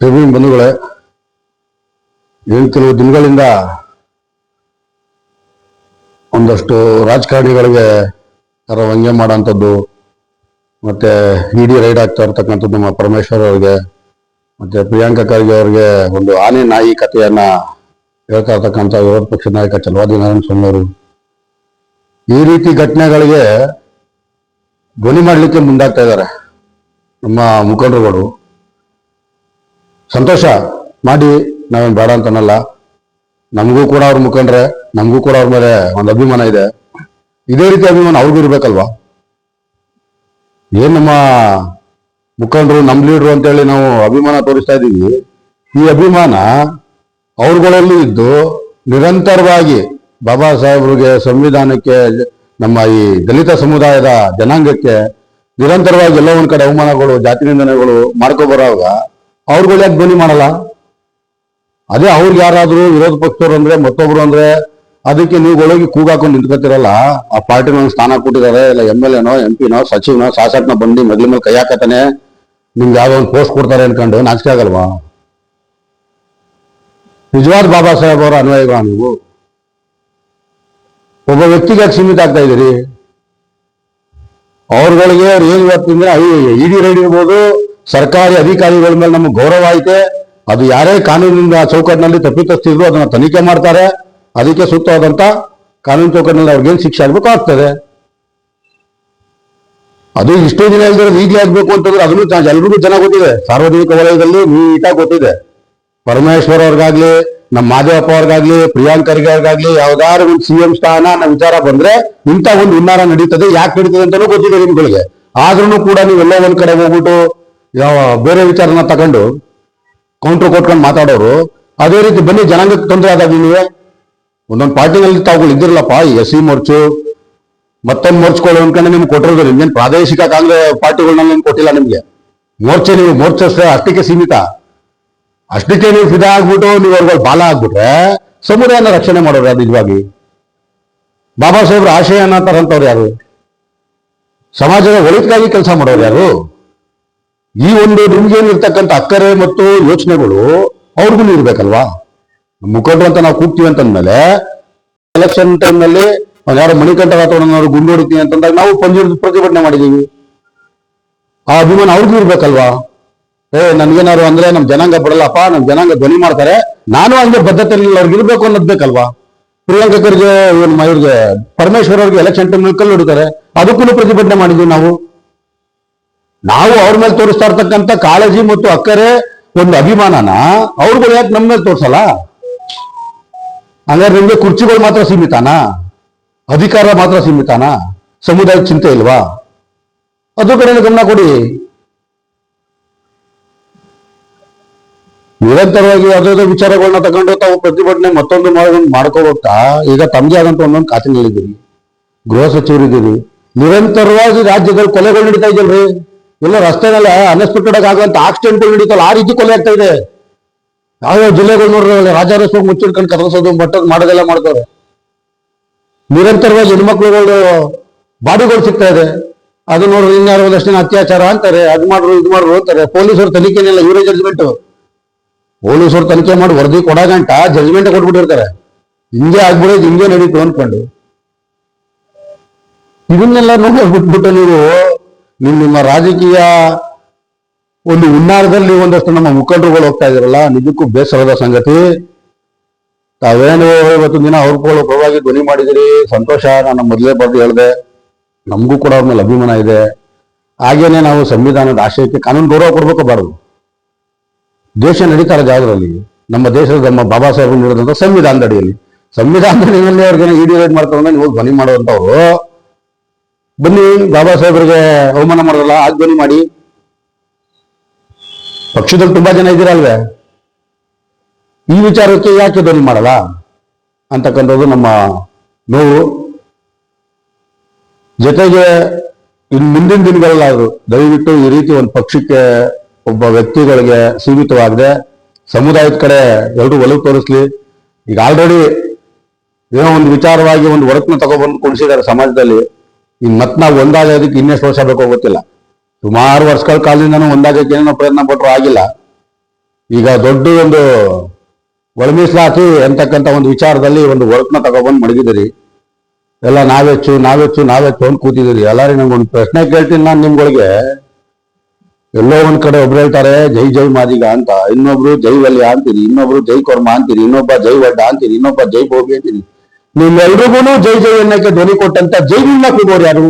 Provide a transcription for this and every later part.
ಪ್ರವೀಣ್ ಬಂಧುಗಳೇ ಏನು ಕೆಲವು ದಿನಗಳಿಂದ ಒಂದಷ್ಟು ರಾಜಕಾರಣಿಗಳಿಗೆ ತರ ವ್ಯಂಗ್ಯ ಮಾಡೋಂಥದ್ದು ಮತ್ತೆ ಇಡಿ ರೈಡ್ ಆಗ್ತಾ ಇರ್ತಕ್ಕಂಥದ್ದು ನಮ್ಮ ಪರಮೇಶ್ವರ್ ಅವ್ರಿಗೆ, ಮತ್ತೆ ಪ್ರಿಯಾಂಕಾ ಖರ್ಗೆ ಅವ್ರಿಗೆ ಒಂದು ಆನೆ ನಾಯಿ ಕಥೆಯನ್ನ ಹೇಳ್ತಾ ಇರ್ತಕ್ಕಂಥ ವಿರೋಧ ಪಕ್ಷದ ನಾಯಕ ಚಲವಾದಿ ನಾರಾಯಣ ಸ್ವಾಮಿ ಈ ರೀತಿ ಘಟನೆಗಳಿಗೆ ಧ್ವನಿ ಮಾಡಲಿಕ್ಕೆ ಮುಂದಾಗ್ತಾ ಇದ್ದಾರೆ ನಮ್ಮ ಮುಖಂಡರುಗಳು. ಸಂತೋಷ. ಮಾಡಿ, ನಾವೇನು ಬೇಡ ಅಂತ ಅನ್ನಲ್ಲ ನಮಗೂ ಕೂಡ ಅವ್ರ ಮುಖಂಡ್ರೆ, ನಮಗೂ ಕೂಡ ಅವ್ರ ಮೇಲೆ ಒಂದು ಅಭಿಮಾನ ಇದೆ. ಇದೇ ರೀತಿ ಅಭಿಮಾನ ಅವ್ರಿಗೂ ಇರ್ಬೇಕಲ್ವಾ? ಏನ್ ನಮ್ಮ ಮುಖಂಡರು, ನಮ್ ಲೀಡ್ರು ಅಂತೇಳಿ ನಾವು ಅಭಿಮಾನ ತೋರಿಸ್ತಾ ಇದ್ದೀವಿ. ಈ ಅಭಿಮಾನ ಅವ್ರುಗಳಲ್ಲಿ ಇದ್ದು ನಿರಂತರವಾಗಿ ಬಾಬಾ ಸಾಹೇಬ್ರಿಗೆ ಸಂವಿಧಾನಕ್ಕೆ, ನಮ್ಮ ಈ ದಲಿತ ಸಮುದಾಯದ ಜನಾಂಗಕ್ಕೆ ನಿರಂತರವಾಗಿ ಎಲ್ಲ ಒಂದ್ ಕಡೆ ಅವಮಾನಗಳು, ಜಾತಿ ನಿಂದನೆಗಳು ಮಾಡ್ಕೊ ಬರೋವಾಗ ಅವ್ರುಗಳು ಯಾಕೆ ಧ್ವನಿ ಮಾಡಲ್ಲ ಅದೇ ಅವ್ರಿಗೆ ಯಾರಾದರೂ ವಿರೋಧ ಪಕ್ಷದವ್ರು ಅಂದ್ರೆ ಮತ್ತೊಬ್ರು ಅಂದ್ರೆ ಅದಕ್ಕೆ ನೀವು ಒಳಗೆ ಕೂಗಾಕೊಂಡು ನಿಂತ್ಕೊತಿರಲ್ಲ ಆ ಪಾರ್ಟಿನ ಒಂದು ಸ್ಥಾನ ಕೊಟ್ಟಿದ್ದಾರೆ ಇಲ್ಲ ಎಂ ಎಲ್ ಎನೋ ಎಂ ಪಿನೋ ಸಚಿವನೋ ಶಾಸಕನ ಬಂದು ಮೊದಲ ಮೇಲೆ ಕೈ ಹಾಕತಾನೆ ನಿಮ್ಗೆ ಯಾವ್ದೋ ಒಂದು ಪೋಸ್ಟ್ ಕೊಡ್ತಾರೆ ಅನ್ಕೊಂಡು ನಾಚಿಕೆ ಆಗಲ್ವಾ ನಿಜವಾದ ಬಾಬಾ ಸಾಹೇಬ್ ಅವರ ಅನ್ವಯಗಳ ನೀವು ಒಬ್ಬ ವ್ಯಕ್ತಿಗೆ ಯಾಕೆ ಸೀಮಿತ ಆಗ್ತಾ ಇದ್ದೀರಿ ಅವ್ರಗಳಿಗೆ ಅವ್ರು ಏನ್ ಇವತ್ತಿಂದ್ರೆ ಇಡಿ ರೈಡ್ ಇರ್ಬೋದು ಸರ್ಕಾರಿ ಅಧಿಕಾರಿಗಳ ಮೇಲೆ ನಮ್ಗೆ ಗೌರವ ಐತೆ. ಅದು ಯಾರೇ ಕಾನೂನಿನ ಚೌಕಟ್ಟಿನಲ್ಲಿ ತಪ್ಪಿತಸ್ಥಿದ್ರು ಅದನ್ನ ತನಿಖೆ ಮಾಡ್ತಾರೆ. ಅದಕ್ಕೆ ಸೂಕ್ತವಾದಂತ ಕಾನೂನು ಚೌಕಟ್ಟಿನಲ್ಲಿ ಅವ್ರಿಗೇನು ಶಿಕ್ಷೆ ಆಗ್ಬೇಕು ಆಗ್ತದೆ. ಅದು ಇಷ್ಟೇ ದಿನ ಇಲ್ದಿರೋ ಈಗಲೇ ಆಗ್ಬೇಕು ಅಂತಂದ್ರೆ ಅದನ್ನು ಎಲ್ರಿಗೂ ಚೆನ್ನಾಗಿ ಗೊತ್ತಿದೆ. ಸಾರ್ವಜನಿಕ ವಲಯದಲ್ಲಿ ನೀಟಾಗಿ ಗೊತ್ತಿದೆ. ಪರಮೇಶ್ವರ್ ಅವ್ರಿಗಾಗ್ಲಿ, ನಮ್ಮ ಮಾದೇವಪ್ಪ ಅವ್ರಿಗಾಗ್ಲಿ, ಪ್ರಿಯಾಂಕ್ ಖರ್ಗೆ ಅವ್ರಿಗಾಗ್ಲಿ, ಯಾವ್ದಾದ್ರು ಒಂದು ಸಿಎಂ ಸ್ಥಾನ ಅನ್ನೋ ವಿಚಾರ ಬಂದ್ರೆ ಇಂಥ ಒಂದು ವಿಮಾನ ನಡೀತದೆ. ಯಾಕೆ ನಡೀತದೆ ಅಂತಾನೂ ಗೊತ್ತಿದೆ ನಿಮ್ಗಳಿಗೆ. ಆದ್ರೂ ಕೂಡ ನೀವೆಲ್ಲ ಒಂದ್ ಕಡೆ ಹೋಗ್ಬಿಟ್ಟು ಯಾವ ಬೇರೆ ವಿಚಾರನ ತಗೊಂಡು ಕೌಂಟರ್ ಕೊಟ್ಕೊಂಡು ಮಾತಾಡೋರು, ಅದೇ ರೀತಿ ಬನ್ನಿ ಜನಾಂಗಕ್ಕೆ ತೊಂದರೆ ಆದಾಗ ನೀವೇ ಒಂದೊಂದು ಪಾರ್ಟಿನಲ್ಲಿ ತಾವುಗಳು ಇದ್ದಿರಲ್ಲಪ್ಪ ಎಸ್ ಸಿ ಮೋರ್ಚು, ಮತ್ತೊಂದು ಮೋರ್ಚ್ಗಳು ಅನ್ಕೊಂಡು ನಿಮ್ಗೆ ಕೊಟ್ಟಿರೋದು, ನಿಮ್ಗೇನು ಪ್ರಾದೇಶಿಕ ಕಾಂಗ್ರೆಸ್ ಪಾರ್ಟಿಗಳನ್ನ ನಿಮ್ಗೆ ಕೊಟ್ಟಿಲ್ಲ ನಿಮಗೆ? ಮೋರ್ಚೆ ನೀವು, ಮೋರ್ಚೆ ಅಷ್ಟಕ್ಕೆ ಸೀಮಿತ. ಅಷ್ಟಕ್ಕೆ ನೀವು ಫಿದಾ ಆಗ್ಬಿಟ್ಟು ನೀವು ಅವ್ರಿಗೆ ಬಾಲ ಆಗ್ಬಿಟ್ರೆ ಸಮುದಾಯನ ರಕ್ಷಣೆ ಮಾಡೋರು ಅದು ನಿಜವಾಗಿ? ಬಾಬಾ ಸಾಹೇಬ್ರ ಆಶಯನ ತರಂತವ್ರು ಯಾರು? ಸಮಾಜದ ಒಳಿತಾಗಿ ಕೆಲಸ ಮಾಡೋರು ಯಾರು? ಈ ಒಂದು ನಿಮ್ಗೇನಿರ್ತಕ್ಕಂಥ ಅಕ್ಕರೆ ಮತ್ತು ಯೋಚನೆಗಳು ಅವ್ರಿಗೂ ಇರ್ಬೇಕಲ್ವಾ? ಮುಖಂಡರು ಅಂತ ನಾವು ಕೂಗ್ತೀವಿ ಅಂತಂದ್ಮೇಲೆ ಎಲೆಕ್ಷನ್ ಟೈಮ್ನಲ್ಲಿ ಯಾರೋ ಮಣಿಕಂಠ ವಾತಾವರಣ ಗುಂಡು ಅಂತಂದಾಗ ನಾವು ಪಂಜಿ ಪ್ರತಿಭಟನೆ ಮಾಡಿದೀವಿ ಆ ಅಭಿಮಾನ ಅವ್ರಿಗೂ ಇರ್ಬೇಕಲ್ವಾ? ಏ, ನನ್ಗೇನಾದ್ರು ಅಂದ್ರೆ ನಮ್ ಜನಾಂಗ ಬಿಡಲ್ಲಪ್ಪ, ನಮ್ ಜನಾಂಗ ಧ್ವನಿ ಮಾಡ್ತಾರೆ, ನಾನು ಹಂಗೆ ಬದ್ಧತೆಯಲ್ಲಿ ಅವ್ರಿಗೆ ಇರ್ಬೇಕು ಅನ್ನೋದ್ಬೇಕಲ್ವಾ ಬೇಕಲ್ವಾ? ಪ್ರಿಯಾಂಕಾ ಖರ್ಗೆ ಇವ್ರ ಇವ್ರಿಗೆ ಪರಮೇಶ್ವರ್ ಅವ್ರಿಗೆ ಎಲೆಕ್ಷನ್ ಟೈಮ್ ಕಲ್ಲು ಹೊಡಿತಾರೆ ಅದಕ್ಕೂ ಪ್ರತಿಭಟನೆ ಮಾಡಿದ್ವಿ ನಾವು. ನಾವು ಅವ್ರ ಮೇಲೆ ತೋರಿಸ್ತಾ ಇರ್ತಕ್ಕಂಥ ಕಾಳಜಿ ಮತ್ತು ಅಕ್ಕರೆ ಒಂದು ಅಭಿಮಾನನ ಅವ್ರುಗಳು ಯಾಕೆ ನಮ್ಮ ಮೇಲೆ ತೋರಿಸಲ್ಲ? ಹಂಗಾದ್ರೆ ನಿಮ್ಗೆ ಕುರ್ಚಿಗಳು ಮಾತ್ರ ಸೀಮಿತಾನಾ? ಅಧಿಕಾರ ಮಾತ್ರ ಸೀಮಿತಾನಾ? ಸಮುದಾಯದ ಚಿಂತೆ ಇಲ್ವಾ? ಅದ್ರ ಕಡೆ ಗಮನ ಕೊಡಿ. ನಿರಂತರವಾಗಿ ಅದ್ರದ ವಿಚಾರಗಳನ್ನ ತಗೊಂಡು ತಾವು ಪ್ರತಿಭಟನೆ ಮತ್ತೊಂದು ಮಾಡ್ಕೋಬೋಗ್ತಾ ಈಗ ತಮ್ಗೆ ಆದಂತ ಒಂದೊಂದು ಖಾತೆಗಳಿದ್ದೀರಿ ಗೃಹ ಸಚಿವರಿದ್ದೀರಿ ನಿರಂತರವಾಗಿ ರಾಜ್ಯದಲ್ಲಿ ಕೊಲೆಗಳು ನಡೀತಾ ಇದೆಯಲ್ರಿ ಎಲ್ಲ ರಸ್ತೆನಲ್ಲ ಅನ್ಎಕ್ಸ್ಪೆಕ್ಟೆಡ್ ಆಗುವಂತ ಆಕ್ಸಿಡೆಂಟ್ಗಳು ನಡೀತಲ್ಲ, ಆ ರೀತಿ ಕೊಲೆ ಆಗ್ತಾ ಇದೆ. ಯಾವ್ಯಾವ ಜಿಲ್ಲೆಗಳು ನೋಡ್ರಿ ರಾಜ ರಸ್ತೆ ಮುಚ್ಚಿಡ್ಕೊಂಡು ಕದರ್ಸೋದು ಮಟ್ಟದ್ ಮಾಡೋದೆಲ್ಲ ಮಾಡ್ತಾರೆ ನಿರಂತರವಾಗಿ ಹೆಣ್ಮಕ್ಳುಗಳು ಬಾಡಿಗಳು ಸಿಗ್ತಾ ಇದೆ. ಅದು ನೋಡ್ರಿ ಇನ್ಯಾರು ಒಂದಷ್ಟು ಅತ್ಯಾಚಾರ ಅಂತಾರೆ, ಅದು ಮಾಡ್ರು, ಇದು ಮಾಡ್ರು ಅಂತಾರೆ. ಪೊಲೀಸರು ತನಿಖೆನೆಲ್ಲ, ಇವರೇ ಜಡ್ಜ್ಮೆಂಟ್ ಪೊಲೀಸರು ತನಿಖೆ ಮಾಡಿ ವರದಿ ಕೊಡಗಂಟ ಜಡ್ಜ್ಮೆಂಟ್ ಕೊಟ್ಬಿಟ್ಟಿರ್ತಾರೆ. ಹಿಂಗೆ ಆಗ್ಬಿಡೋದು, ಹಿಂಗೆ ನಡೀತು ಅನ್ಕೊಂಡು ಇದನ್ನೆಲ್ಲ ನೋಡಿ ಬಿಟ್ಬಿಟ್ಟು ನೀವು ನಿಮ್ ನಿಮ್ಮ ರಾಜಕೀಯ ಒಂದು ಹುನ್ನಾರದಲ್ಲಿ ಒಂದಷ್ಟು ನಮ್ಮ ಮುಖಂಡರುಗಳು ಹೋಗ್ತಾ ಇದಾರಲ್ಲ ನಿಜಕ್ಕೂ ಬೇಸರದ ಸಂಗತಿ. ತಾವೇನು ಇವತ್ತು ದಿನ ಅವ್ರುಗಳು ಪರವಾಗಿ ಧ್ವನಿ ಮಾಡಿದಿರಿ, ಸಂತೋಷ, ನಾನು ಮೊದಲೇ ಬರ್ದು ಹೇಳಿದೆ, ನಮಗೂ ಕೂಡ ಅವ್ರ ಅಭಿಮಾನ ಇದೆ. ಹಾಗೇನೆ ನಾವು ಸಂವಿಧಾನದ ಆಶಯಕ್ಕೆ ಕಾನೂನು ಗೌರವ ಕೊಡ್ಬೇಕು ಬಾರದು. ದೇಶ ನಡೀತಾರೆ ಜಾಗದಲ್ಲಿ, ನಮ್ಮ ದೇಶದ ನಮ್ಮ ಬಾಬಾ ಸಾಹೇಬ್ ನೀಡಿದಂಥ ಸಂವಿಧಾನದ ಅಡಿಯಲ್ಲಿ. ಸಂವಿಧಾನದ ಅಡಿಯಲ್ಲಿ ಅವ್ರಿಗೆ ಇಡಿ ರೈಡ್ ಮಾಡ್ತಾರೆ ನೀವು ಧ್ವನಿ ಮಾಡುವಂತವ್ರು ಬನ್ನಿ, ಬಾಬಾ ಸಾಹೇಬ್ರಿಗೆ ಅವಮಾನ ಮಾಡೋದಲ್ಲ, ಆಗ ಧ್ವನಿ ಮಾಡಿ. ಪಕ್ಷದಲ್ಲಿ ತುಂಬಾ ಜನ ಇದ್ದೀರಲ್ವೇ? ಈ ವಿಚಾರಕ್ಕೆ ಯಾಕೆ ಧ್ವನಿ ಮಾಡಲ್ಲ? ಅಂತಕ್ಕಂಥದ್ದು ನಮ್ಮ ನೋವು. ಜೊತೆಗೆ, ಇನ್ ಮುಂದಿನ ದಿನಗಳಲ್ಲಾದ್ರು, ದಯವಿಟ್ಟು ಈ ರೀತಿ ಒಂದು ಪಕ್ಷಕ್ಕೆ ಒಬ್ಬ ವ್ಯಕ್ತಿಗಳಿಗೆ ಸೀಮಿತವಾಗದೆ. ಸಮುದಾಯದ ಕಡೆ ಎಲ್ಲರೂ ಒಲವು ತೋರಿಸ್ಲಿ. ಈಗ ಆಲ್ರೆಡಿ ಏನೋ ಒಂದು ವಿಚಾರವಾಗಿ ಒಂದು ಒಡಕನ್ನ ತಗೊಬಂದು ಕೊಡಿಸಿದ್ದಾರೆ ಸಮಾಜದಲ್ಲಿ. ಇನ್ ಮತ್ ನಾವು ಒಂದಾಗೋದಕ್ಕೆ ಇನ್ನೆಷ್ಟು ವರ್ಷ ಬೇಕೋ ಗೊತ್ತಿಲ್ಲ. ಸುಮಾರು ವರ್ಷಗಳ ಕಾಲದಿಂದನೂ ಒಂದಾಗಕ್ಕೆ ಏನೋ ಪ್ರಯತ್ನ ಪಟ್ಟರು ಆಗಿಲ್ಲ. ಈಗ ದೊಡ್ಡ ಒಂದು ಒಳಮೀಸಲಾತಿ ಒಂದು ವಿಚಾರದಲ್ಲಿ ಒಂದು ವರ್ಕ್ನ ತಗೊಬಂದು ಮಡಗಿದಿರಿ ಎಲ್ಲ ನಾವೆಚ್ಚು ನಾವೆಚ್ಚು ನಾವೆಚ್ಚು ಅಂತ ಕೂತಿದ್ದೀರಿ. ಎಲ್ಲಾರಿ ಒಂದು ಪ್ರಶ್ನೆ ಕೇಳ್ತೀನಿ ನಾನು ನಿಮ್ಗಳಿಗೆ. ಎಲ್ಲೋ ಒಂದ್ ಕಡೆ ಒಬ್ರು ಹೇಳ್ತಾರೆ, ಜೈ ಜೈ ಮಾದಿಗ ಅಂತ. ಇನ್ನೊಬ್ರು, ಜೈ ವಲ್ಯ ಅಂತೀರಿ. ಇನ್ನೊಬ್ರು, ಜೈ ಕೊರ್ಮ ಅಂತೀರಿ. ಇನ್ನೊಬ್ಬ, ಜೈ ವಡ್ಡ ಅಂತೀರಿ. ಇನ್ನೊಬ್ಬ, ಜೈ ಭೋಗಿ ಅಂತೀರಿ. ನಿಮ್ಮೆಲ್ರಿಗೂ ಜೈ ಜೈ ಅನ್ನಕ್ಕೆ ಧ್ವನಿ ಕೊಟ್ಟಂತ ಜೈ ನಿನ್ನ ಕೂಗೋರು ಯಾರು?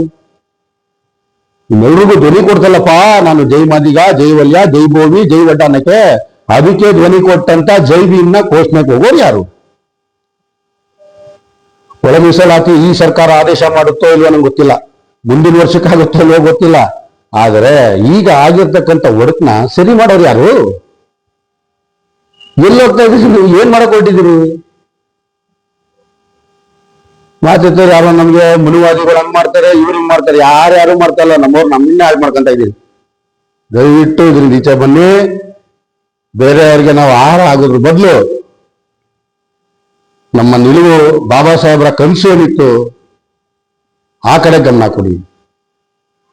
ನಿಮ್ಮೆಲ್ರಿಗೂ ಧ್ವನಿ ಕೊಡ್ತಲ್ಲಪ್ಪ, ನಾನು ಜೈ ಮಾದಿಗ, ಜೈ ವಲ್ಯ, ಜೈ ಭೋವಿ ಜೈ ವಡ್ಡ ಅನ್ನಕ್ಕೆ ಅದಕ್ಕೆ ಧ್ವನಿ ಕೊಟ್ಟಂತ ಜೈ ಭೀಮ್ನ ಘೋಷಣೆಗೆ ಹೋಗೋರು ಯಾರು? ಒಳ ಮೀಸಲಾತಿ ಈ ಸರ್ಕಾರ ಆದೇಶ ಮಾಡುತ್ತೋ ಇಲ್ವೋ ನಂಗೆ ಗೊತ್ತಿಲ್ಲ. ಮುಂದಿನ ವರ್ಷಕ್ಕಾಗುತ್ತೋ ಇಲ್ವೋ ಗೊತ್ತಿಲ್ಲ. ಆದರೆ ಈಗ ಆಗಿರ್ತಕ್ಕಂಥ ಒಡಕ್ನ ಸರಿ ಮಾಡೋರು ಯಾರು? ಎಲ್ಲಿ ಹೋಗ್ತಾ ಇದ್ದೀರಿ, ಏನ್ ಮಾಡಕ್ ಹೊರಟಿದ್ದೀರಿ? ಮಾತಿರ್ತಾರೆ ಯಾರೋ ನಮ್ಗೆ ಮುನುವಾದಿಗಳು ಹಂಗ್ ಮಾಡ್ತಾರೆ, ಇವ್ರು ಹಿಂಗ್ ಮಾಡ್ತಾರೆ, ಯಾರು ಯಾರು ಮಾಡ್ತಾ ಇಲ್ಲ ನಮ್ಮವ್ರು ನಮ್ಮನ್ನೇ ಹಾಳು ಮಾಡ್ಕೊಂತ ಇದೀವಿ ದಯವಿಟ್ಟು ಇದ್ರಿಂದ ಈಚೆ ಬನ್ನಿ. ಬೇರೆಯವ್ರಿಗೆ ನಾವು ಆಹಾರ ಆಗೋದ್ರ ಬದಲು ನಮ್ಮ ನಿಲುವು ಬಾಬಾ ಸಾಹೇಬರ ಕನಸು ಏನಿತ್ತು ಆ ಕಡೆ ಗಮನ ಕೊಡಿ.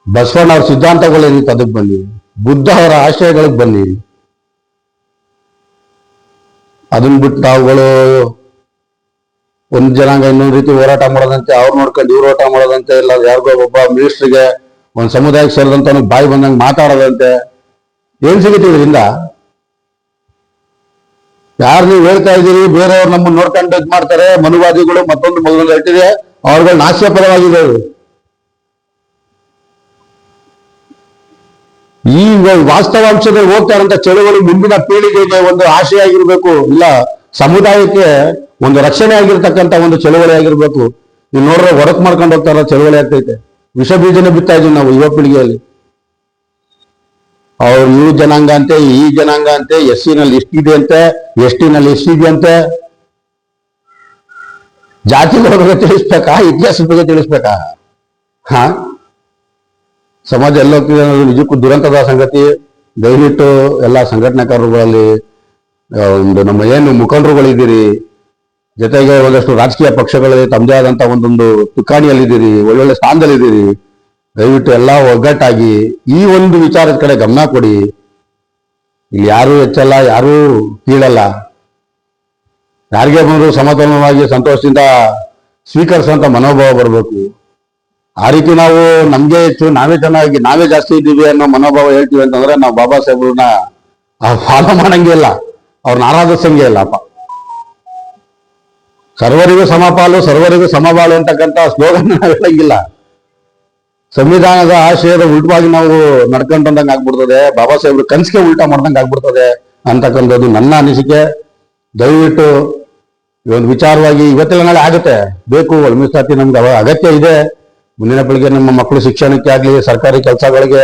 ಬಸವಣ್ಣ ಅವ್ರ ಸಿದ್ಧಾಂತಗಳೇನಿತ್ತು ಅದಕ್ಕೆ ಬನ್ನಿ. ಬುದ್ಧ ಅವರ ಆಶಯಗಳಿಗೆ ಬನ್ನಿ. ಅದನ್ನ ಬಿಟ್ಟು ನಾವುಗಳು ಒಂದ್ ಜನಾಂಗ ಇನ್ನೊಂದ್ ರೀತಿ ಹೋರಾಟ ಮಾಡೋದಂತೆ, ಅವ್ರು ನೋಡ್ಕೊಂಡು ಇವ್ರು ಹೋರಾಟ ಮಾಡೋದಂತೆ, ಇಲ್ಲ ಯಾರಿಗೋ ಒಬ್ಬ ಮಿನಿಸ್ಟ್ರಿಗೆ ಒಂದ್ ಸಮುದಾಯಕ್ಕೆ ಸೇರಿದಂತ ಬಾಯಿ ಬಂದಂಗೆ ಮಾತಾಡೋದಂತೆ, ಏನ್ ಸಿಗುತ್ತೆ ಇದರಿಂದ ಯಾರು ನೀವು ಹೇಳ್ತಾ ಇದ್ದೀರಿ, ಬೇರೆಯವ್ರು ನಮ್ಮನ್ನ ನೋಡ್ಕೊಂಡು ಇದ್ ಮಾಡ್ತಾರೆ, ಮನುವಾದಿಗಳು ಮತ್ತೊಂದು ಮೊದಲೊಂದು ಹೇಳ್ತಿದೆ ಅವ್ರುಗಳು ನಾಶಪರವಾಗಿದೆ ಅದು. ಈ ವಾಸ್ತವಾಂಶದಲ್ಲಿ ಹೋಗ್ತಾರಂತ ಚಳುವಳಿ ಮುಂದಿನ ಪೀಳಿಗೆಗೆ ಒಂದು ಆಗಿರ್ಬೇಕು ಇಲ್ಲ, ಸಮುದಾಯಕ್ಕೆ ಒಂದು ರಕ್ಷಣೆ ಆಗಿರ್ತಕ್ಕಂಥ ಒಂದು ಚಳುವಳಿ ಆಗಿರ್ಬೇಕು. ನೀವು ನೋಡ್ರೆ ಹೊರಕ್ ಮಾಡ್ಕೊಂಡು ಹೋಗ್ತಾರ ಚಳುವಳಿ ಆಗ್ತೈತೆ. ವಿಷ ಬೀಜನ ಬಿತ್ತಾ ಇದೀವಿ ನಾವು ಯುವ ಪೀಳಿಗೆಯಲ್ಲಿ. ಅವ್ರು ಇವ್ ಜನಾಂಗ ಅಂತೆ, ಈ ಜನಾಂಗ ಅಂತೆ ಎಸ್ ಸಿ ನಲ್ಲಿ ಇಷ್ಟಿದೆ ಅಂತೆ ಎಸ್ ಟಿ ನಲ್ಲಿ ಎಷ್ಟಿದೆ ಅಂತೆ. ಜಾತಿಗಳ ಬಗ್ಗೆ ತಿಳಿಸ್ಬೇಕಾ, ಇತಿಹಾಸದ ಬಗ್ಗೆ ತಿಳಿಸ್ಬೇಕಾ? ಹಾ? ಸಮಾಜ ಎಲ್ಲ ನಿಜಕ್ಕೂ ದುರಂತದ ಸಂಗತಿ. ದಯವಿಟ್ಟು ಎಲ್ಲ ಸಂಘಟನಾಕಾರರುಗಳಲ್ಲಿ ಒಂದು ನಮ್ಮ ಏನು ಮುಖಂಡರುಗಳಿದ್ದೀರಿ, ಜೊತೆಗೆ ಒಂದಷ್ಟು ರಾಜಕೀಯ ಪಕ್ಷಗಳಲ್ಲಿ ತಮ್ಮದೇ ಆದಂತ ಒಂದೊಂದು ತುಕಾಣಿಯಲ್ಲಿದ್ದೀರಿ ಒಳ್ಳೊಳ್ಳೆ ಸ್ಥಾನದಲ್ಲಿದ್ದೀರಿ. ದಯವಿಟ್ಟು ಎಲ್ಲ ಒಗ್ಗಟ್ಟಾಗಿ ಈ ಒಂದು ವಿಚಾರದ ಕಡೆ ಗಮನ ಕೊಡಿ. ಇಲ್ಲಿ ಯಾರೂ ಹೆಚ್ಚಲ್ಲ ಯಾರೂ ಕೀಳಲ್ಲ. ಯಾರಿಗೆ ಬಂದರೂ ಸಮತೋಲನವಾಗಿ, ಸಂತೋಷದಿಂದ ಸ್ವೀಕರಿಸುವಂತ ಮನೋಭಾವ ಬರಬೇಕು. ಆ ರೀತಿ ನಾವು ನಮ್ಗೆ ಹೆಚ್ಚು ನಾವೇ ಚೆನ್ನಾಗಿ, ನಾವೇ ಜಾಸ್ತಿ ಇದ್ದೀವಿ ಅನ್ನೋ ಮನೋಭಾವ ಹೇಳ್ತೀವಿ ಅಂತಂದ್ರೆ ನಾವು ಬಾಬಾ ಸಾಹೇಬ್ರನ್ನ ಫಾಲೋ ಮಾಡಂಗೆ ಇಲ್ಲ. ಅವ್ರನ್ನ ಆರಾಧಿಸಂಗೆ ಇಲ್ಲಪ್ಪ ಸರ್ವರಿಗೂ ಸಮಪಾಲು, ಸರ್ವರಿಗೂ ಸಮಬಾಳು ಅಂತಕ್ಕಂಥ ಸ್ಲೋಗನ್ ಹೇಳಂಗಿಲ್ಲ ಸಂವಿಧಾನದ ಆಶಯದ ಉಲ್ಟವಾಗಿ ನಾವು ನಡ್ಕೊಂಡು ಬಂದಂಗೆ ಆಗ್ಬಿಡ್ತದೆ. ಬಾಬಾ ಸಾಹೇಬ್ರ ಕನ್ಸಿಗೆ ಉಲ್ಟಾ ಮಾಡ್ದಂಗೆ ಆಗ್ಬಿಡ್ತದೆ ಅಂತಕ್ಕಂಥದ್ದು ನನ್ನ ಅನಿಸಿಕೆ. ದಯವಿಟ್ಟು ಒಂದು ವಿಚಾರವಾಗಿ ಇವತ್ತೆಲ್ಲ ನಾಳೆ ಆಗುತ್ತೆ. ಬೇಕು ಮೀಸಲಾತಿ ನಮ್ಗೆ ಅಗತ್ಯ ಇದೆ. ಮುಂದಿನ ಪೀಳಿಗೆ ನಮ್ಮ ಮಕ್ಕಳು ಶಿಕ್ಷಣಕ್ಕೆ ಆಗಲಿ ಸರ್ಕಾರಿ ಕೆಲಸಗಳಿಗೆ,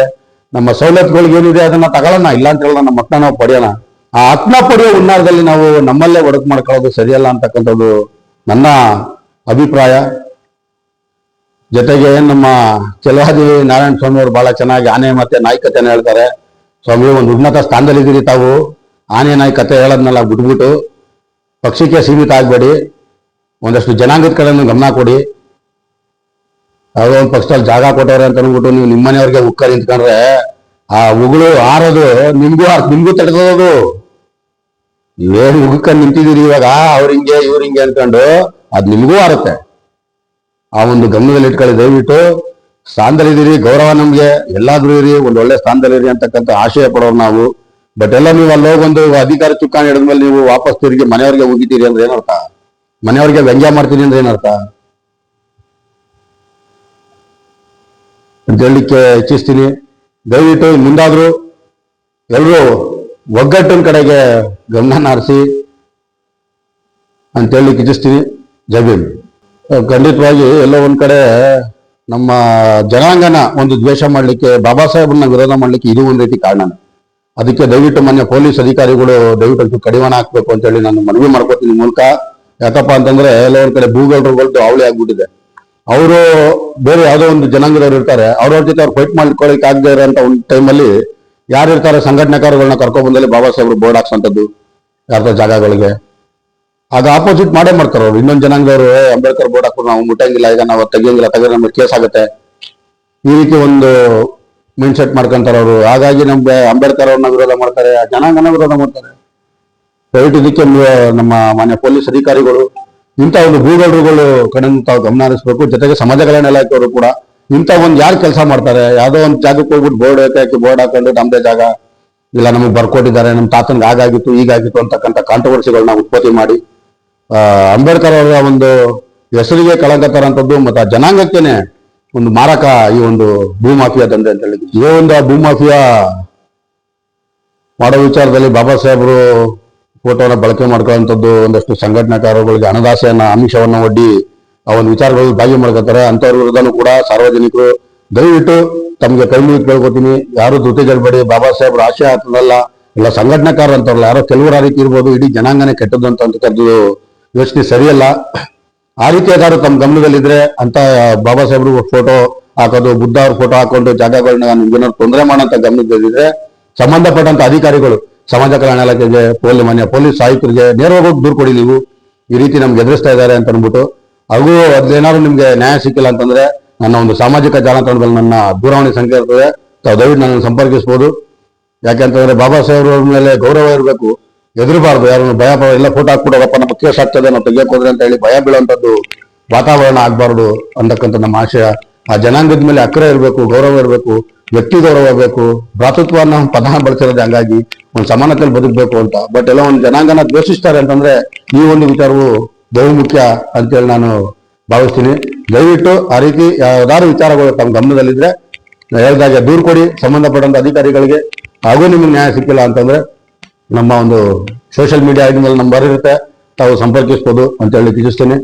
ನಮ್ಮ ಸವಲತ್ತುಗಳಿಗೆ ಏನಿದೆ ಅದನ್ನ ತಗೊಳ್ಳೋಣ, ಇಲ್ಲ ಅಂತ ಹೇಳೋಣ, ನಮ್ಮ ಮಕ್ಕಳನ್ನ ನಾವು ಪಡೆಯೋಣ. ಆ ಆತ್ಮ ಪಡೆಯೋ ಹುನ್ನಾರದಲ್ಲಿ ನಾವು ನಮ್ಮಲ್ಲೇ ಒಡಕು ಮಾಡ್ಕೊಳ್ಳೋದು ಸರಿಯಲ್ಲ ಅಂತಕ್ಕಂಥದ್ದು ನನ್ನ ಅಭಿಪ್ರಾಯ. ಜೊತೆಗೆ ನಮ್ಮ ಚೆಲುವಾದಿ ನಾರಾಯಣ ಸ್ವಾಮಿ ಅವರು ಬಹಳ ಚೆನ್ನಾಗಿ ಆನೆ ಮತ್ತೆ ನಾಯಿ ಹೇಳ್ತಾರೆ. ಸ್ವಾಮಿ, ಒಂದು ಉನ್ನತ ಸ್ಥಾನದಲ್ಲಿದ್ದೀರಿ ತಾವು. ಆನೆ, ನಾಯಿ ಕತೆ ಹೇಳೋದನ್ನೆಲ್ಲ ಬಿಟ್ಬಿಟ್ಟು ಪಕ್ಷಕ್ಕೆ ಸೀಮಿತ ಆಗಬೇಡಿ. ಒಂದಷ್ಟು ಜನಾಂಗದ ಕಡೆನೂ ಗಮನ ಕೊಡಿ. ಯಾವುದೋ ಒಂದು ಪಕ್ಷದಲ್ಲಿ ಜಾಗ ಕೊಟ್ಟವ್ರೆ ಅಂತ ಅಂದ್ಬಿಟ್ಟು ನೀವು ನಿಮ್ಮನೆಯವ್ರಿಗೆ ಉಕ್ಕ ನಿಂತ್ಕೊಂಡ್ರೆ ಆ ಉಗುಳು ಆರೋದು, ನಿಮ್ಗೂ ನಿಮ್ಗೂ ತಡೆದೋದು. ನೀವೇನು ಉಗುಕ್ಕ ನಿಂತಿದ್ದೀರಿ ಇವಾಗ? ಅವ್ರ ಹಿಂಗೆ, ಇವ್ರ ಹಿಂಗೆ ಅನ್ಕೊಂಡು ಅದ್ ನಿಮ್ಗೂ ಆರುತ್ತೆ. ಆ ಒಂದು ಗಮನದಲ್ಲಿ ಇಟ್ಕೊಳ್ಳಿ, ದಯವಿಟ್ಟು. ಸ್ಥಾನದಲ್ಲಿದ್ದೀರಿ, ಗೌರವ ನಮ್ಗೆ. ಎಲ್ಲಾದ್ರೂ ಇರಿ, ಒಂದು ಒಳ್ಳೆ ಸ್ಥಾನದಲ್ಲಿರಿ ಅಂತಕ್ಕಂಥ ಆಶಯ ಪಡೋರು ನಾವು. ಬಟ್ ಎಲ್ಲ ನೀವು ಅಲ್ಲಿ ಹೋಗೊಂದು ಅಧಿಕಾರ ಚುಕ್ಕಾಣಿ ಹಿಡಿದ್ಮೇಲೆ ನೀವು ವಾಪಸ್ ತಿರುಗಿ ಮನೆಯವ್ರಿಗೆ ಹೋಗಿದ್ದೀರಿ ಅಂದ್ರೆ ಏನರ್ಥ? ಮನೆಯವ್ರಿಗೆ ವ್ಯಂಗ್ಯ ಮಾಡ್ತೀನಿ ಅಂದ್ರೆ ಏನರ್ಥ? ಅಂತ ಹೇಳಲಿಕ್ಕೆ ಇಚ್ಛಿಸ್ತೀನಿ ದಯವಿಟ್ಟು ಮುಂದಾದ್ರೂ ಎಲ್ಲರೂ ಒಗ್ಗಟ್ಟಿನ ಕಡೆಗೆ ಗಮನ ಹರಿಸಿ ಅಂತ ಹೇಳಲಿಕ್ಕೆ ಇಚ್ಛಿಸ್ತೀನಿ ಜಬೀನ್ ಖಂಡಿತವಾಗಿ ಎಲ್ಲೋ ಒಂದು ಕಡೆ ನಮ್ಮ ಜನಾಂಗನ ಒಂದು ದ್ವೇಷ ಮಾಡಲಿಕ್ಕೆ, ಬಾಬಾ ಸಾಹೇಬ್ರನ್ನ ವಿರೋಧ ಮಾಡಲಿಕ್ಕೆ ಇದು ಒಂದು ರೀತಿ ಕಾರಣ. ಅದಕ್ಕೆ ದಯವಿಟ್ಟು ಮೊನ್ನೆ ಪೊಲೀಸ್ ಅಧಿಕಾರಿಗಳು ದಯವಿಟ್ಟು ಕಡಿವಾಣ ಹಾಕ್ಬೇಕು ಅಂತ ಹೇಳಿ ನಾನು ಮನವಿ ಮಾಡ್ಕೋತೀನಿ ಮೂಲಕ. ಯಾಕಪ್ಪ ಅಂತಂದ್ರೆ ಎಲ್ಲೋ ಒಂದ್ ಕಡೆ ಭೂಗಳ್ರುಗಳ್ದು ಅವಳಿ ಆಗ್ಬಿಟ್ಟಿದೆ. ಅವರು ಬೇರೆ ಯಾವುದೋ ಒಂದು ಜನಾಂಗದವ್ರು ಇರ್ತಾರೆ ಅವ್ರವ್ರ ಜೊತೆ ಅವ್ರು ಫೈಟ್ ಮಾಡ್ಕೊಳಕ್ ಆಗದೆ ಇರೋಂತ ಒಂದು ಟೈಮಲ್ಲಿ ಯಾರು ಇರ್ತಾರೆ ಸಂಘಟನೆಕಾರಗಳನ್ನ ಕರ್ಕೊಂಡ್ ಬಂದಲ್ಲಿ ಬಾಬಾ ಸಾಹೇಬ್ರು ಬೋರ್ಡ್ ಹಾಕ್ಸಂತದ್ದು ಯಾರ್ದೋ ಜಾಗಗಳಿಗೆ. ಅದು ಆಪೋಸಿಟ್ ಮಾಡೇ ಮಾಡ್ತಾರೆ ಅವ್ರು. ಇನ್ನೊಂದು ಜನಾಂಗದವರು "ಏ, ಅಂಬೇಡ್ಕರ್ ಬೋರ್ಡ್ ಹಾಕೊಂಡು ನಾವು ಮುಟ್ಟಂಗಿಲ್ಲ ಈಗ ನಾವು ತೆಗಿಯಂಗಿಲ್ಲ ತೆಗೆದ್ರೆ ನಮ್ಗೆ ಕೇಸ್ ಆಗುತ್ತೆ. ಈ ರೀತಿ ಒಂದು ಮೈಂಡ್ ಸೆಟ್ ಮಾಡ್ಕೊಂತಾರೆ ಅವರು. ಹಾಗಾಗಿ ನಮ್ಗೆ ಅಂಬೇಡ್ಕರ್ ಅವ್ರನ್ನ ವಿರೋಧ ಮಾಡ್ತಾರೆ ಆ ಜನಾಂಗನ ವಿರೋಧ ಮಾಡ್ತಾರೆ. ಇದಕ್ಕೆ ನಮ್ಮ ಮಾನ್ಯ ಪೊಲೀಸ್ ಅಧಿಕಾರಿಗಳು ಇಂಥ ಒಂದು ಭೂಗಡರುಗಳು ಕಡೆಯಿಂದ ತಾವು ಗಮನ ಹರಿಸಬೇಕು ಜೊತೆಗೆ ಸಮಾಜ ಕಲ್ಯಾಣ ಇಲಾಖೆಯವರು ಕೂಡ ಇಂಥ ಒಂದು ಯಾರು ಕೆಲಸ ಮಾಡ್ತಾರೆ? ಯಾವುದೋ ಒಂದು ಜಾಗಕ್ಕೆ ಹೋಗ್ಬಿಟ್ಟು ಬೋರ್ಡ್ ಹಾಕಿ ಬೋರ್ಡ್ ಹಾಕೊಂಡು ನಮ್ದೇ ಜಾಗ. ಇಲ್ಲ, ನಮಗೆ ಬರ್ಕೊಟ್ಟಿದ್ದಾರೆ ನಮ್ಮ ತಾತನ್ಗೆ ಆಗಾಗಿತ್ತು ಈಗಾಗಿತ್ತು ಅಂತಕ್ಕಂಥ ಕಾಂಟ್ರವರ್ಸಿಗಳನ್ನ ಉತ್ಪತ್ತಿ ಮಾಡಿ ಅಂಬೇಡ್ಕರ್ ಅವರ ಒಂದು ಹೆಸರಿಗೆ ಕಳಂಕ ತರಂಥದ್ದು ಮತ್ತು ಜನಾಂಗಕ್ಕೇನೆ ಒಂದು ಮಾರಕ ಈ ಒಂದು ಭೂಮಾಫಿಯಾ ದಂಧೆ ಅಂತ ಹೇಳಿ ಇದೇ ಒಂದು ಭೂಮಾಫಿಯಾ ಮಾಡೋ ವಿಚಾರದಲ್ಲಿ ಬಾಬಾ ಸಾಹೇಬರು ಫೋಟೋನ ಬಳಕೆ ಮಾಡ್ಕೊಳ್ಳುವಂಥದ್ದು ಒಂದಷ್ಟು ಸಂಘಟನಾಕಾರಗಳಿಗೆ ಹಣದಾಸೆಯನ್ನ ಆಮಿಷವನ್ನು ಒಡ್ಡಿ ಒಂದು ವಿಚಾರಗಳಲ್ಲಿ ಭಾಗಿ ಮಾಡ್ಕೊತಾರೆ ಅಂತವ್ರ ವಿರುದ್ಧನೂ ಕೂಡ ಸಾರ್ವಜನಿಕರು ದಯವಿಟ್ಟು ತಮಗೆ ಕೈ ಮುಗಿದು ಕೇಳ್ಕೊತೀನಿ. ಯಾರು ಧೃತಿಗೆಡಬೇಡಿ ಬಾಬಾ ಸಾಹೇಬ್ರು ಆಶಯ ಆಗ್ತದಲ್ಲ ಇಲ್ಲ ಸಂಘಟನಾಕಾರ ಅಂತಾರಲ್ಲ ಯಾರೋ ಕೆಲವರು ರೀತಿ ಇರ್ಬೋದು. ಇಡೀ ಜನಾಂಗನೇ ಕೆಟ್ಟದ್ದು ಅಂತ ಅಂತಕ್ಕದ್ದು ಯೋಚನೆ ಸರಿಯಲ್ಲ. ಆ ರೀತಿ ಯಾರು ತಮ್ಮ ಗಮನದಲ್ಲಿದ್ರೆ ಅಂತ ಬಾಬಾ ಸಾಹೇಬ್ರು ಫೋಟೋ ಹಾಕೋದು, ಬುದ್ಧ ಅವ್ರ ಫೋಟೋ ಹಾಕೊಂಡು ಜಾಗಗಳನ್ನ ನಿಮ್ಗೇನಾದ್ರು ತೊಂದರೆ ಮಾಡೋಂಥ ಗಮನದಲ್ಲಿದ್ರೆ ಸಂಬಂಧಪಟ್ಟಂತ ಅಧಿಕಾರಿಗಳು ಸಮಾಜ ಕಲ್ಯಾಣ ಇಲಾಖೆಗೆ ಪೊಲೀಸ್ ಮಾನ್ಯ ಪೊಲೀಸ್ ಆಯುಕ್ತರಿಗೆ ನೇರವಾಗಿ ಹೋಗಿ ದೂರು ಕೊಡಿ ನೀವು. ಈ ರೀತಿ ನಮ್ಗೆ ಎದುರಿಸ್ತಾ ಇದ್ದಾರೆ ಅಂತ ಅಂದ್ಬಿಟ್ಟು, ಹಾಗೂ ಅದೇನಾದ್ರು ನಿಮ್ಗೆ ನ್ಯಾಯ ಸಿಕ್ಕಿಲ್ಲ ಅಂತಂದ್ರೆ ನನ್ನ ಒಂದು ಸಾಮಾಜಿಕ ಜಾಲತಾಣದಲ್ಲಿ ನನ್ನ ದೂರವಾಣಿ ಸಂಖ್ಯೆ ಇರ್ತದೆ. ತಾವು ದಯವಿಟ್ಟು ನನ್ನ ಸಂಪರ್ಕಿಸಬಹುದು ಯಾಕೆಂತಂದ್ರೆ ಬಾಬಾ ಸಾಹೇಬ್ ಅವ್ರ ಮೇಲೆ ಗೌರವ ಇರಬೇಕು. ಎದುರಬಾರ್ದು, ಯಾರನ್ನು ಭಯ ಎಲ್ಲ ಫೋಟೋ ಹಾಕ್ಬಿಡೋದಪ್ಪ ನಮ್ಮ ಕೇಸ್ ಆಗ್ತದೆ, ನಾವು ತೆಗಿಯಕ್ ಹೋದ್ರೆ ಅಂತ ಹೇಳಿ ಭಯ ಬೀಳುವಂಥದ್ದು ವಾತಾವರಣ ಆಗ್ಬಾರ್ದು ಅಂತಕ್ಕಂಥ ನಮ್ಮ ಆಶಯ. ಆ ಜನಾಂಗದ ಮೇಲೆ ಅಕ್ರ ಇರಬೇಕು, ಗೌರವ ಇರಬೇಕು. ವ್ಯಕ್ತಿ ಗೌರವ ಬೇಕು ಭ್ರಾತೃತ್ವ ಅನ್ನೋ ಪದನ ಬಳಸಿರೋದು ಹಂಗಾಗಿ ಒಂದು ಸಮಾನತೆಯಲ್ಲಿ ಬದುಕಬೇಕು ಅಂತ. ಬಟ್ ಎಲ್ಲ ಒಂದು ಜನಾಂಗನ ದ್ವೇಷಿಸ್ತಾರೆ ಅಂತಂದ್ರೆ ಈ ಒಂದು ವಿಚಾರವು ಬಹುಮುಖ್ಯ ಅಂತೇಳಿ ನಾನು ಭಾವಿಸ್ತೀನಿ. ದಯವಿಟ್ಟು ಆ ರೀತಿ ಯಾವ್ದಾದ್ರು ವಿಚಾರಗಳು ತಮ್ಮ ಗಮನದಲ್ಲಿದ್ರೆ ಹೇಳಿದಾಗ ದೂರು ಕೊಡಿ. ಸಂಬಂಧಪಟ್ಟಂತ ಅಧಿಕಾರಿಗಳಿಗೆ ಹಾಗೂ ನಿಮಗೆ ನ್ಯಾಯ ಸಿಕ್ಕಿಲ್ಲ ಅಂತಂದ್ರೆ ನಮ್ಮ ಒಂದು ಸೋಷಿಯಲ್ ಮೀಡಿಯಾ ಐಡಿ ಮೇಲೆ ನಂಬರ್ ಇರುತ್ತೆ. ತಾವು ಸಂಪರ್ಕಿಸ್ಬೋದು ಅಂತ ಹೇಳಿ ತಿಳಿಸ್ತೇನೆ.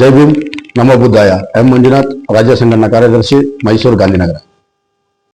ಜೈ ಭೀಮ್. ನಮ್ಮ ಬುದ್ಧಾಯ. ಎಂ ಮಂಜುನಾಥ್, ರಾಜ್ಯ ಸಂಘಟನಾ ಕಾರ್ಯದರ್ಶಿ, ಮೈಸೂರು ಗಾಂಧಿನಗರ.